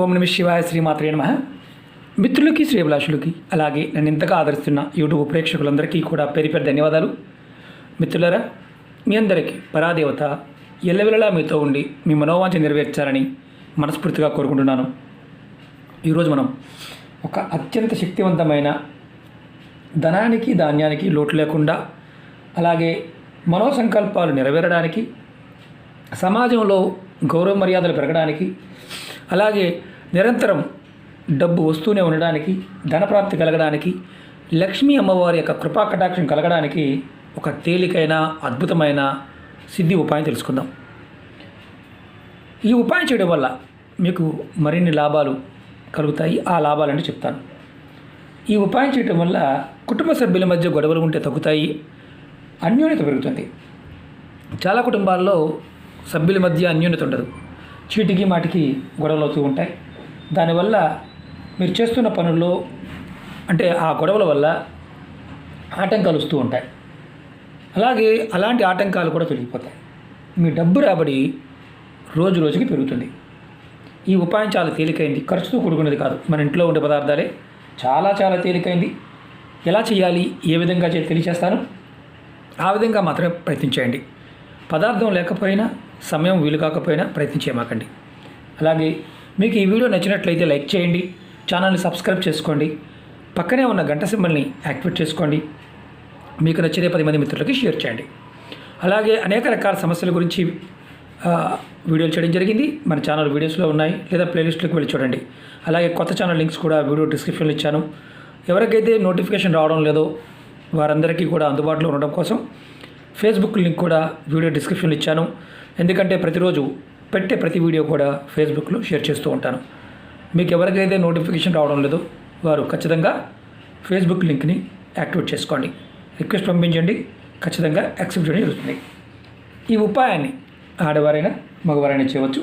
ఓం నమ శివాయ శ్రీమాత్రే నమ. మిత్రులకి శ్రీభిలాషులకి అలాగే నన్ను ఇంతగా ఆదరిస్తున్న యూట్యూబ్ ప్రేక్షకులందరికీ కూడా పేరు పేరు ధన్యవాదాలు. మిత్రులరా మీ అందరికీ పరాదేవత ఎల్లవెల్లలా మీతో ఉండి మీ మనోవాంఛ నెరవేర్చాలని మనస్ఫూర్తిగా కోరుకుంటున్నాను. ఈరోజు మనం ఒక అత్యంత శక్తివంతమైన ధనానికి ధాన్యానికి లోటు లేకుండా అలాగే మనోసంకల్పాలు నెరవేరడానికి సమాజంలో గౌరవ మర్యాదలు పెరగడానికి అలాగే నిరంతరం డబ్బు వస్తూనే ఉండడానికి ధనప్రాప్తి కలగడానికి లక్ష్మీ అమ్మవారి యొక్క కృపా కటాక్షం కలగడానికి ఒక తేలికైన అద్భుతమైన సిద్ధి ఉపాయం తెలుసుకుందాం. ఈ ఉపాయం చేయడం వల్ల మీకు మరిన్ని లాభాలు కలుగుతాయి. ఆ లాభాలంటే చెప్తాను. ఈ ఉపాయం చేయడం వల్ల కుటుంబ సభ్యుల మధ్య గొడవలు ఉంటే తగ్గుతాయి అన్యోన్యత పెరుగుతుంది. చాలా కుటుంబాల్లో సభ్యుల మధ్య అన్యోన్యత ఉండదు. చీటికి మాటికి గొడవలు అవుతూ ఉంటాయి. దానివల్ల మీరు చేస్తున్న పనుల్లో అంటే ఆ గొడవల వల్ల ఆటంకాలు వస్తూ ఉంటాయి. అలాగే అలాంటి ఆటంకాలు కూడా తొలగిపోతాయి. మీ డబ్బు రాబడి రోజు రోజుకి పెరుగుతుంది. ఈ ఉపాయం చాలా తేలికైంది. ఖర్చుతో కూడుకున్నది కాదు. మన ఇంట్లో ఉండే పదార్థాలే చాలా చాలా తేలికైంది. ఎలా చేయాలి? ఏ విధంగా చేయాలి? తెలియచేస్తాను. ఆ విధంగా మాత్రమే ప్రయత్నించేయండి. పదార్థం లేకపోయినా సమయం వీలు కాకపోయినా ప్రయత్నించేమాకండి అలాగే మీకు ఈ వీడియో నచ్చినట్లయితే లైక్ చేయండి ఛానల్ని సబ్స్క్రైబ్ చేసుకోండి పక్కనే ఉన్న గంట సింబల్ని యాక్టివేట్ చేసుకోండి మీకు నచ్చితే పది మంది మిత్రులకి షేర్ చేయండి. అలాగే అనేక రకాల సమస్యల గురించి వీడియోలు చేయడం జరిగింది. మన ఛానల్ వీడియోస్లో ఉన్నాయి లేదా ప్లేలిస్ట్లోకి వెళ్ళి చూడండి. అలాగే కొత్త ఛానల్ లింక్స్ కూడా వీడియో డిస్క్రిప్షన్లో ఇచ్చాను. ఎవరికైతే నోటిఫికేషన్ రావడం లేదో వారందరికీ కూడా అందుబాటులో ఉండడం కోసం ఫేస్బుక్ లింక్ కూడా వీడియో డిస్క్రిప్షన్లో ఇచ్చాను. ఎందుకంటే ప్రతిరోజు పెట్టే ప్రతి వీడియో కూడా ఫేస్బుక్లో షేర్ చేస్తూ ఉంటాను. మీకు ఎవరికైతే నోటిఫికేషన్ రావడం లేదో వారు ఖచ్చితంగా ఫేస్బుక్ లింక్ని యాక్టివేట్ చేసుకోండి. రిక్వెస్ట్ పంపించండి. ఖచ్చితంగా యాక్సెప్ట్ చేయడం జరుగుతుంది. ఈ ఉపాయాన్ని ఆడవారైనా మగవారైనా చేయవచ్చు.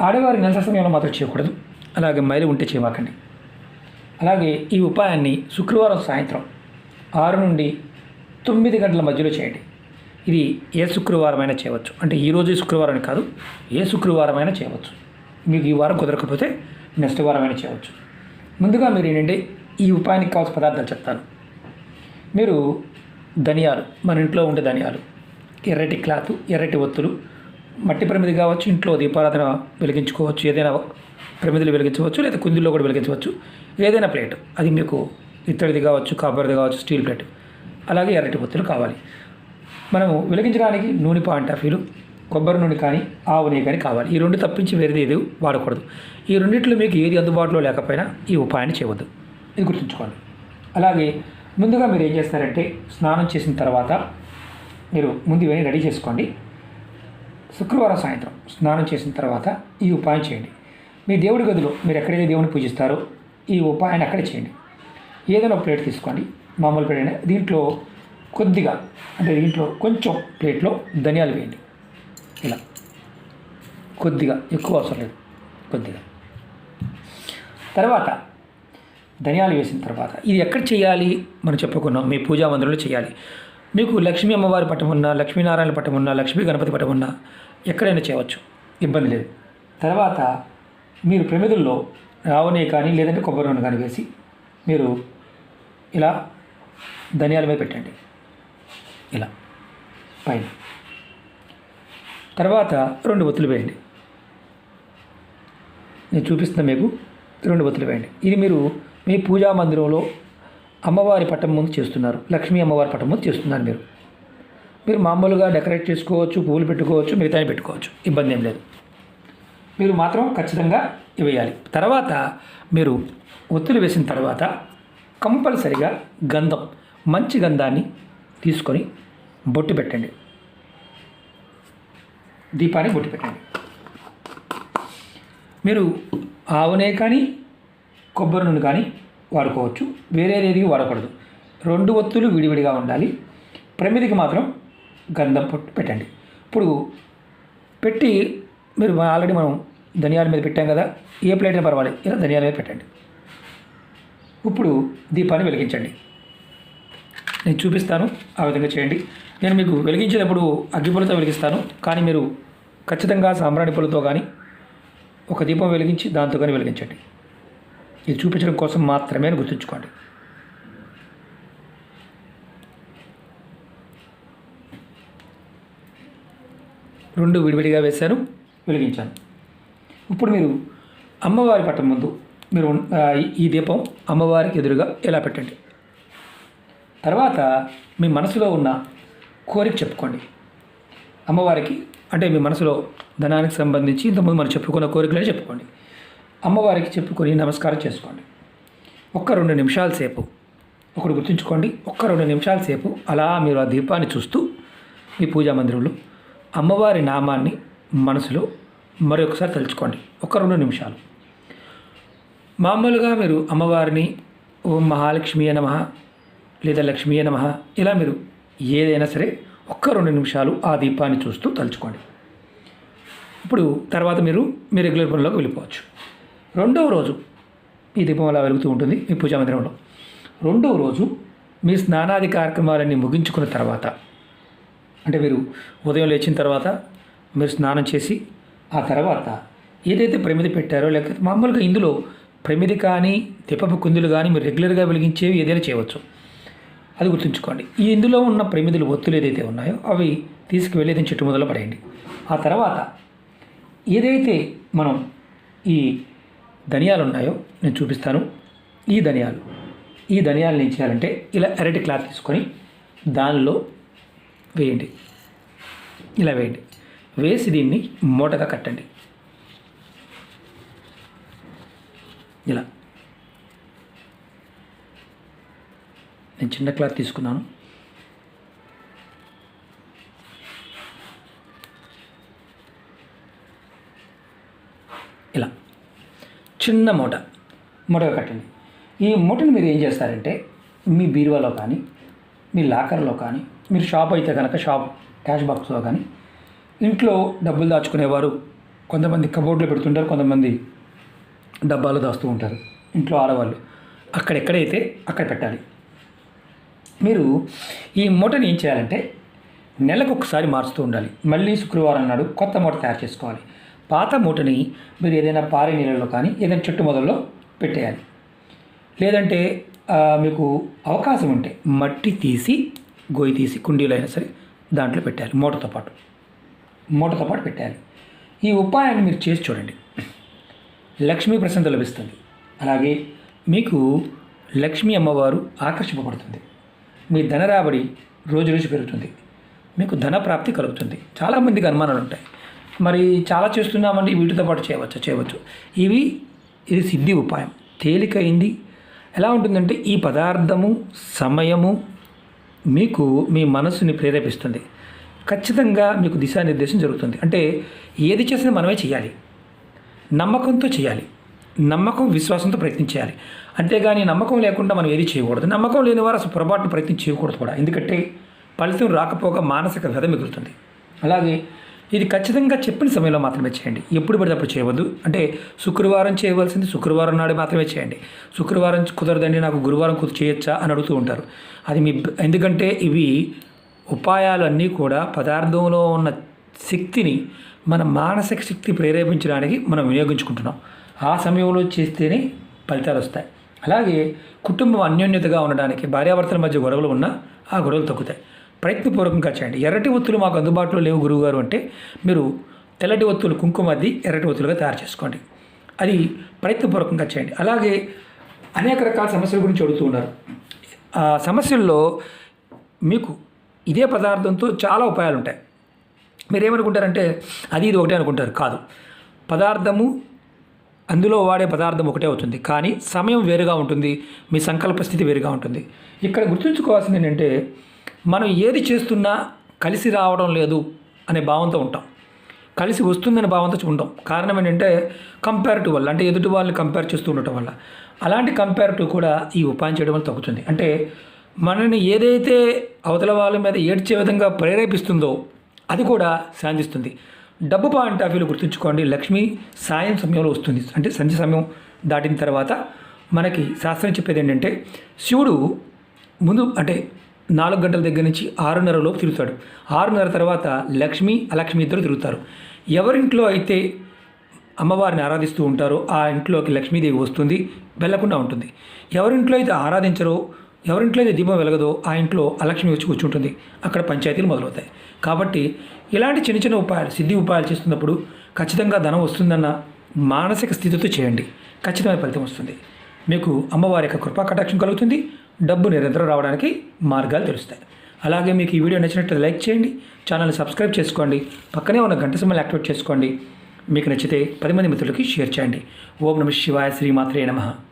ఆడవారి నెల సమయంలో మాత్రం చేయకూడదు. అలాగే మైలు ఉంటే చేయమాకండి. అలాగే ఈ ఉపాయాన్ని శుక్రవారం సాయంత్రం ఆరు నుండి తొమ్మిది గంటల మధ్యలో చేయండి. ఇది ఏ శుక్రవారమైనా చేయవచ్చు. అంటే ఈరోజు శుక్రవారం కాదు ఏ శుక్రవారమైనా చేయవచ్చు. మీకు ఈ వారం కుదరకపోతే నెక్స్ట్ వారమైనా చేయవచ్చు. ముందుగా మీరు ఏంటంటే ఈ ఉపాయానికి కావాల్సిన పదార్థాలు చెప్తాను. మీరు ధనియాలు మన ఇంట్లో ఉండే ధనియాలు ఎర్రటి క్లాత్ ఎర్రటి ఒత్తులు మట్టి ప్రమిది కావచ్చు ఇంట్లో దీపారాధన వెలిగించుకోవచ్చు ఏదైనా ప్రమిదిలు వెలిగించవచ్చు లేదా కుందుల్లో కూడా వెలిగించవచ్చు. ఏదైనా ప్లేట్ అది మీకు ఇత్తడిది కావచ్చు కాపర్ది కావచ్చు స్టీల్ ప్లేట్. అలాగే ఎర్రటి ఒత్తులు కావాలి. మనము వెలిగించడానికి నూనె పాయింట్ ఆఫ్ వ్యూలు కొబ్బరి నూనె కానీ ఆవు నూనె కానీ కావాలి. ఈ రెండు తప్పించి వేరేది ఏది వాడకూడదు. ఈ రెండిట్లో మీకు ఏది అందుబాటులో లేకపోయినా ఈ ఉపాయాన్ని చేయవద్దు. ఇది గుర్తుంచుకోండి. అలాగే ముందుగా మీరు ఏం చేస్తారంటే స్నానం చేసిన తర్వాత మీరు ముందు ఇవన్నీ రెడీ చేసుకోండి. శుక్రవారం సాయంత్రం స్నానం చేసిన తర్వాత ఈ ఉపాయం చేయండి. మీ దేవుడి గదిలో మీరు ఎక్కడైతే దేవుని పూజిస్తారో ఈ ఉపాయాన్ని అక్కడే చేయండి. ఏదైనా ఒక ప్లేట్ తీసుకోండి. మామూలు ప్లేట్ అయినా దీంట్లో కొద్దిగా అంటే దీంట్లో కొంచెం ప్లేట్లో ధనియాలు వేయండి. ఇలా. కొద్దిగా ఎక్కువ అవసరం లేదు. కొద్దిగా. తర్వాత ధనియాలు వేసిన తర్వాత ఇది ఎక్కడ చేయాలి? మనం చెప్పుకున్నాం మీ పూజా మందిరంలో చేయాలి. మీకు లక్ష్మీ అమ్మవారి పట్టం ఉన్నా లక్ష్మీనారాయణ పట్టం ఉన్నా లక్ష్మీ గణపతి పటం ఉన్నా ఎక్కడైనా చేయవచ్చు. ఇబ్బంది లేదు. తర్వాత మీరు ప్రమిదుల్లో రావనే కానీ లేదంటే కొబ్బరి నూనె కానీ వేసి మీరు ఇలా ధనియాల మీద పెట్టండి. ఇలా. పైన. తర్వాత రెండు ఒత్తులు వేయండి. నేను చూపిస్తున్నా మీకు రెండు ఒత్తులు వేయండి. ఇది మీరు మీ పూజా మందిరంలో అమ్మవారి పట్టం ముందు చేస్తున్నారు. లక్ష్మీ అమ్మవారి పట్టం ముందు చేస్తున్నారు మీరు. మీరు మామూలుగా డెకరేట్ చేసుకోవచ్చు పువ్వులు పెట్టుకోవచ్చు మిగతాని పెట్టుకోవచ్చు. ఇబ్బంది ఏం లేదు. మీరు మాత్రం ఖచ్చితంగా వేయాలి. తర్వాత మీరు ఒత్తులు వేసిన తర్వాత కంపల్సరిగా గంధం మంచి గంధాన్ని తీసుకొని బొట్టు పెట్టండి. దీపాన్ని బొట్టు పెట్టండి. మీరు ఆవునే కానీ కొబ్బరి నూనె కానీ వాడుకోవచ్చు. వేరే ఏది వాడకూడదు. రెండు ఒత్తులు విడివిడిగా ఉండాలి. ప్రమిదికి మాత్రం గంధం పొట్టు పెట్టండి. ఇప్పుడు పెట్టి మీరు ఆల్రెడీ మనం ధనియాల మీద పెట్టాం కదా ఏ ప్లేట్ అయినా పర్వాలేదు. ఇలా ధనియాల మీద పెట్టండి. ఇప్పుడు దీపాన్ని వెలిగించండి. నేను చూపిస్తాను. ఆ విధంగా చేయండి. నేను మీకు వెలిగించేటప్పుడు అగ్గిపుల్లతో వెలిగిస్తాను. కానీ మీరు ఖచ్చితంగా సాంబ్రాణి పూలతో కానీ ఒక దీపం వెలిగించి దాంతో కానీ వెలిగించండి. ఇది చూపించడం కోసం మాత్రమే గుర్తుంచుకోండి. రెండు విడివిడిగా వేశాను వెలిగించాను. ఇప్పుడు మీరు అమ్మవారి పట్టం ముందు మీరు ఈ- దీపం అమ్మవారికి ఎదురుగా ఎలా పెట్టండి? తర్వాత మీ మనసులో ఉన్న కోరిక చెప్పుకోండి. అమ్మవారికి అంటే మీ మనసులో ధనానికి సంబంధించి ఇంతకుముందు మనం చెప్పుకున్న కోరికలే చెప్పుకోండి. అమ్మవారికి చెప్పుకొని నమస్కారం చేసుకోండి. ఒక్క రెండు నిమిషాల సేపు ఒకటి గుర్తుంచుకోండి. ఒక్క రెండు నిమిషాల సేపు అలా మీరు ఆ దీపాన్ని చూస్తూ మీ పూజా మందిరంలో అమ్మవారి నామాన్ని మనసులో మరొకసారి తలుచుకోండి. ఒక రెండు నిమిషాలు. మామూలుగా మీరు అమ్మవారిని ఓం మహాలక్ష్మి నమ లేదా లక్ష్మీయ నమ. ఇలా మీరు ఏదైనా సరే ఒక్క రెండు నిమిషాలు ఆ దీపాన్ని చూస్తూ తలుచుకోండి. ఇప్పుడు తర్వాత మీరు మీ రెగ్యులర్ పనిలోకి వెళ్ళిపోవచ్చు. రెండవ రోజు ఈ దీపం అలా వెలుగుతూ ఉంటుంది మీ పూజా మందిరంలో. రెండవ రోజు మీ స్నానాది కార్యక్రమాలన్నీ ముగించుకున్న తర్వాత అంటే మీరు ఉదయం లేచిన తర్వాత మీరు స్నానం చేసి ఆ తర్వాత ఏదైతే ప్రమిది పెట్టారో లేకపోతే మామూలుగా ఇందులో ప్రమిది కానీ తిప్పపు కుందులు కానీ మీరు రెగ్యులర్గా వెలిగించేవి ఏదైనా చేయవచ్చు. అది గుర్తుంచుకోండి. ఈ ఇందులో ఉన్న ప్రమిదులు ఒత్తులు ఏదైతే ఉన్నాయో అవి తీసుకువెళ్ళి ఏదైనా చెట్టు మొదలు పడేయండి. ఆ తర్వాత ఏదైతే మనం ఈ ధనియాలు ఉన్నాయో నేను చూపిస్తాను. ఈ ధనియాలు. ఈ ధనియాలను ఏం చేయాలంటే ఇలా ఎరటి క్లాత్ తీసుకొని దానిలో వేయండి. ఇలా వేయండి. వేసి దీన్ని మూటగా కట్టండి. ఇలా. నేను చిన్న క్లాత్ తీసుకున్నాను. ఇలా. చిన్న మూట మూటగా కట్టండి. ఈ మూటను మీరు ఏం చేస్తారంటే మీ బీరువాలో కానీ మీ లాకర్లో కానీ మీరు షాప్ అయితే కనుక షాప్ క్యాష్ బాక్స్లో కానీ ఇంట్లో డబ్బులు దాచుకునేవారు కొంతమంది కబోర్డ్లో పెడుతుంటారు కొంతమంది డబ్బాలు దాస్తూ ఉంటారు ఇంట్లో ఆడవాళ్ళు. అక్కడెక్కడైతే అక్కడ పెట్టాలి. మీరు ఈ మూటని ఏం చేయాలంటే నెలకు ఒకసారి మారుస్తూ ఉండాలి. మళ్ళీ శుక్రవారం నాడు కొత్త మూట తయారు చేసుకోవాలి. పాత మూటని మీరు ఏదైనా పారే నీళ్ళలో కానీ ఏదైనా చెట్టు మొదల్లో పెట్టేయాలి. లేదంటే మీకు అవకాశం ఉంటే మట్టి తీసి గోయి తీసి కుండీలో అయినా సరే దాంట్లో పెట్టాలి మూటతో పాటు. మూటతో పాటు పెట్టాలి ఈ ఉపాయాన్ని మీరు చేసి చూడండి. లక్ష్మీ ప్రసంత లభిస్తుంది. అలాగే మీకు లక్ష్మీ అమ్మవారు ఆకర్షింపబడుతుంది. మీ ధన రాబడి రోజు రోజు పెరుగుతుంది. మీకు ధన ప్రాప్తి కలుగుతుంది. చాలామందికి అనుమానాలు ఉంటాయి. మరి చాలా చేస్తున్నామంటే వీటితో పాటు చేయవచ్చు? చేయవచ్చు. ఇవి ఇది సిద్ధి ఉపాయం. తేలికైంది ఎలా ఉంటుందంటే ఈ పదార్థము సమయము మీకు మీ మనస్సుని ప్రేరేపిస్తుంది. ఖచ్చితంగా మీకు దిశానిర్దేశం జరుగుతుంది. అంటే ఏది చేసినా మనమే చేయాలి. నమ్మకంతో చేయాలి. నమ్మకం విశ్వాసంతో ప్రయత్నం చేయాలి అంతేగాని నమ్మకం లేకుండా మనం ఏది చేయకూడదు. నమ్మకం లేని వారు అసలు పొరపాటును ప్రయత్నం చేయకూడదు కూడా. ఎందుకంటే ఫలితం రాకపోగా మానసిక వ్యధ మిగులుతుంది. అలాగే ఇది ఖచ్చితంగా చెప్పిన సమయంలో మాత్రమే చేయండి. ఎప్పుడు పడితే అప్పుడు చేయవద్దు. అంటే శుక్రవారం చేయవలసింది శుక్రవారం నాడు మాత్రమే చేయండి. శుక్రవారం కుదరదండి నాకు గురువారం కుదిరి చేయొచ్చా అని అడుగుతూ ఉంటారు. అది మీ ఎందుకంటే ఇవి ఉపాయాలు అన్నీ కూడా పదార్థంలో ఉన్న శక్తిని మన మానసిక శక్తి ప్రేరేపించడానికి మనం వినియోగించుకుంటున్నాం. ఆ సమయంలో చేస్తేనే ఫలితాలు వస్తాయి. అలాగే కుటుంబం అన్యోన్యతగా ఉండడానికి భార్యాభర్తల మధ్య గొడవలు ఉన్నా ఆ గొడవలు తగ్గుతాయి. ప్రయత్నపూర్వకంగా చేయండి. ఎర్రటి ఒత్తులు మాకు అందుబాటులో లేవు గురువుగారు అంటే మీరు తెల్లటి ఒత్తులు కుంకుమద్ది ఎర్రటి ఒత్తులుగా తయారు చేసుకోండి. అది ప్రయత్నపూర్వకంగా చేయండి. అలాగే అనేక రకాల సమస్యల గురించి అడుగుతూ ఉన్నారు. ఆ సమస్యల్లో మీకు ఇదే పదార్థంతో చాలా ఉపాయాలు ఉంటాయి. మీరు ఏమనుకుంటారంటే అది ఇది ఒకటే అనుకుంటారు. కాదు. పదార్థము అందులో వాడే పదార్థం ఒకటే అవుతుంది. కానీ సమయం వేరుగా ఉంటుంది. మీ సంకల్ప స్థితి వేరుగా ఉంటుంది. ఇక్కడ గుర్తుంచుకోవాల్సింది ఏంటంటే మనం ఏది చేస్తున్నా కలిసి రావడం లేదు అనే భావంతో ఉంటాం. కలిసి వస్తుందనే భావంతో ఉంటాం. కారణం ఏంటంటే కంపారిటివ్ వల్ల అంటే ఎదుటి వాళ్ళని కంపేర్ చేస్తూ ఉండటం వల్ల. అలాంటి కంపారిటివ్ కూడా ఈ ఉపాయం చేయడం వల్ల తగ్గుతుంది. అంటే మనని ఏదైతే అవతల వాళ్ళ మీద ఏడ్చే విధంగా ప్రేరేపిస్తుందో అది కూడా శాంతిస్తుంది డబ్బు పాయింట్ ఆఫ్ వ్యూలో గుర్తుంచుకోండి. లక్ష్మి సాయం సమయంలో వస్తుంది. అంటే సంధ్య సమయం దాటిన తర్వాత మనకి శాస్త్రం చెప్పేది ఏంటంటే శివుడు ముందు అంటే నాలుగు గంటల దగ్గర నుంచి ఆరున్నర లోపు తిరుగుతాడు. ఆరున్నర తర్వాత లక్ష్మి అలక్ష్మి ఇద్దరు తిరుగుతారు. ఎవరింట్లో అయితే అమ్మవారిని ఆరాధిస్తూ ఉంటారో ఆ ఇంట్లోకి లక్ష్మీదేవి వస్తుంది వెళ్ళకుండా ఉంటుంది. ఎవరింట్లో అయితే ఆరాధించరో ఎవరింట్లో అయితే దీపం వెలగదో ఆ ఇంట్లో అలక్ష్మి వచ్చి కూర్చుంటుంది. అక్కడ పంచాయతీలు మొదలవుతాయి. కాబట్టి ఇలాంటి చిన్న చిన్న ఉపాయాలు సిద్ధి ఉపాయాలు చేస్తున్నప్పుడు ఖచ్చితంగా ధనం వస్తుందన్న మానసిక స్థితితో చేయండి. ఖచ్చితమైన ఫలితం వస్తుంది. మీకు అమ్మవారి యొక్క కృపా కటాక్షం కలుగుతుంది. డబ్బు నిరంతరం రావడానికి మార్గాలు తెలుస్తాయి. అలాగే మీకు ఈ వీడియో నచ్చినట్లయితే లైక్ చేయండి. ఛానల్ని సబ్స్క్రైబ్ చేసుకోండి. పక్కనే ఉన్న గంట సింబల్ యాక్టివేట్ చేసుకోండి. మీకు నచ్చితే పది మంది మిత్రులకి షేర్ చేయండి. ఓం నమ శివాయ శ్రీమాత్రే నమః.